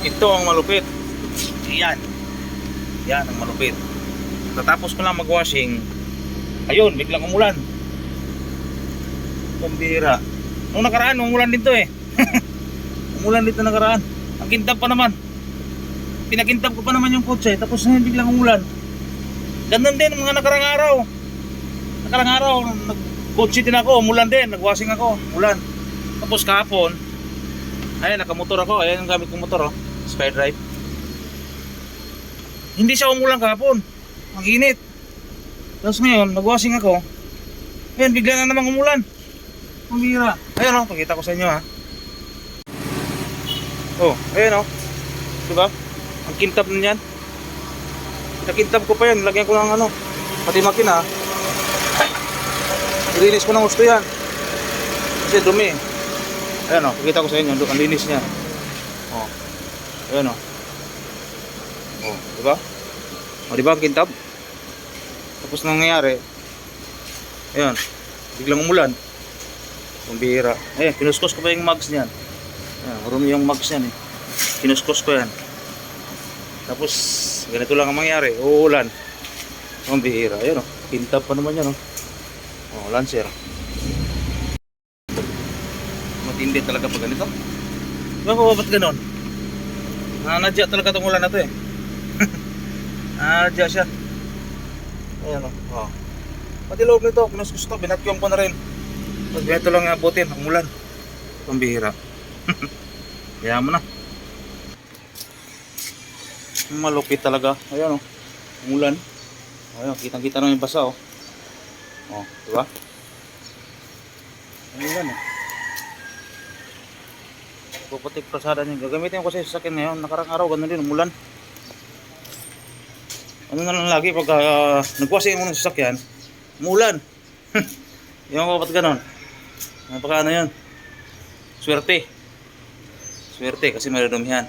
Ito ang malupit. Yan. Yan ang malupit. Tatapos ko lang mag-washing. Ayun, biglang umulan. Pambira. Nung nakaraan, umulan din to eh. umulan dito nakaraan. Ang kintab pa naman. Pinakintab ko pa naman yung kotse. Tapos ngayon biglang umulan. Ganun din mga nakarang araw. Nakarang araw, nag-kotse din ako. Umulan din. Nag-washing ako. Umulan. Tapos kahapon, Ayan, nakamotor ako. Ayan yung gamit kong motor, oh. Skydrive. Hindi siya umulan kahapon. Ang init. Tapos ngayon, nag-washing ako. Ayan, bigla na namang umulan. Ang bira. Ayan, oh. Pakita ko sa inyo, ha. Oh, ayan, oh. Diba? Ang kintab na yan. Pinakintab ko pa yan. Lagyan ko ng ano. Pati makina. Ilinis ko ng gusto yan. Kasi dumi. Ayan o, pakita ko sa inyo, ang linis niya. O, ayan o. O, diba? O, diba ang kintab? Tapos nangyayari, ayan, biglang umulan. Pambihira. Ayan, kinuskos ko pa yung mugs niyan. Ayan, marumi yung mugs niyan eh. Kinuskos ko yan. Tapos, ganito lang ang mangyari, uulan. Pambihira. Ayan o, kintab pa naman yan o. O, lancer. Matindi talaga pag ganito. Diba ko ba't ganon? Nanadya talaga itong ulan na to eh. Nanadya siya. Ayan o. Oh. Pati loob nito, kinuskus to, binakyong ko na rin. Pag ganito lang abutin, ang ulan. Pambihira. Kaya mo na. Malupit talaga. Ayan o. Ang ulan. Ayan, kitang kita na yung basa o. Oh, diba? Ang ulan eh. Puputik prasada niya. Gagamitin ko kasi sa sasakyan ngayon. Nakarang araw, ganun din, umulan. Ano na lang lagi pag uh, nagwasing mo ng sasakyan, umulan. yung ko ba't ganun? Napaka ano yun? Swerte. Swerte kasi may dumihan.